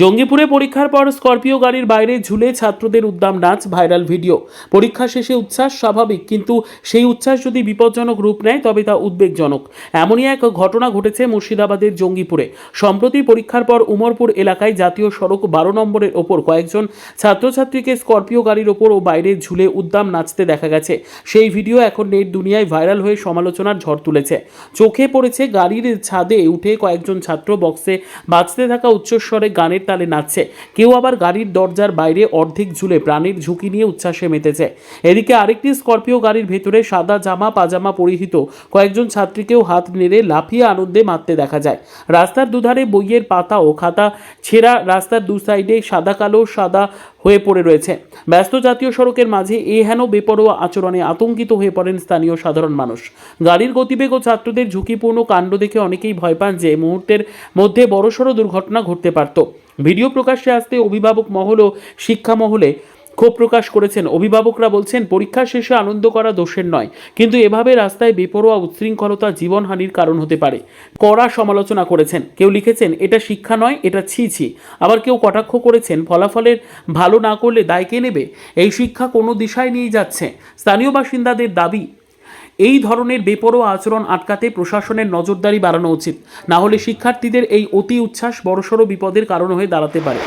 জঙ্গিপুরে পরীক্ষার পর স্করপিও গাড়ির বাইরে ঝুলে ছাত্রদের উদ্দাম নাচ, ভাইরাল ভিডিও। পরীক্ষা শেষে উচ্ছ্বাস স্বাভাবিক, কিন্তু সেই উচ্ছ্বাস যদি বিপজ্জনক রূপ নেয়, তবে তা উদ্বেগজনক। এমনই এক ঘটনা ঘটেছে মুর্শিদাবাদের জঙ্গিপুরে। সম্প্রতি পরীক্ষার পর উমরপুর এলাকায় জাতীয় সড়ক বারো নম্বরের ওপর কয়েকজন ছাত্রছাত্রীকে স্করপিও গাড়ির ওপর ও বাইরে ঝুলে উদ্দাম নাচতে দেখা গেছে। সেই ভিডিও এখন নেট দুনিয়ায় ভাইরাল হয়ে সমালোচনার ঝড় তুলেছে। চোখে পড়েছে গাড়ির ছাদে উঠে কয়েকজন ছাত্র বক্সে বাঁচতে থাকা উচ্চস্বরে গানের তালে নাচছে। কেউ আবার গাড়ির দরজার বাইরে অর্ধেক ঝুলে প্রাণের ঝুঁকি নিয়ে উচ্ছ্বাসে মেতেছে। এদিকে আরেকটি স্করপিও গাড়ির ভেতরে সাদা জামা, পাজামা পরিহিত। কয়েকজন ছাত্রীকেও হাত নেড়ে লাফিয়ে আনন্দে মারতে দেখা যায়। রাস্তার দুধারে বইয়ের পাতা ও খাতা ছেঁড়া, রাস্তার দু সাইডে সাদা, কালো, সাদা হয়ে পড়ে রয়েছে। ব্যস্ত জাতীয় সড়কের মাঝে এ হেন বেপরোয়া আচরণে আতঙ্কিত হয়ে পড়েন স্থানীয় সাধারণ মানুষ। গাড়ির গতিবেগ ও ছাত্রদের ঝুঁকিপূর্ণ কাণ্ড দেখে অনেকেই ভয় পান যে মুহূর্তের মধ্যে বড়সড় দুর্ঘটনা ঘটতে পারত। ভিডিও প্রকাশ্যে আসতে অভিভাবক মহল ও শিক্ষা মহলে ক্ষোভ প্রকাশ করেছেন। অভিভাবকরা বলছেন, পরীক্ষা শেষে আনন্দ করা দোষের নয়, কিন্তু এভাবে রাস্তায় বেপরোয়া উচ্ছৃঙ্খলতা জীবনহানির কারণ হতে পারে। কড়া সমালোচনা করেছেন। কেউ লিখেছেন, এটা শিক্ষা নয়, এটা ছি ছি। আবার কেউ কটাক্ষ করেছেন, ফলাফলের ভালো না করলে দায় কে নেবে? এই শিক্ষা কোনো দিশায় নিয়ে যাচ্ছে। স্থানীয় বাসিন্দাদের দাবি, এই ধরনের বেপরোয়া আচরণ আটকাতে প্রশাসনের নজরদারি বাড়ানো উচিত। না হলে শিক্ষার্থীদের এই অতি উচ্ছ্বাস বড়সড় বিপদের কারণ হয়ে দাঁড়াতে পারে।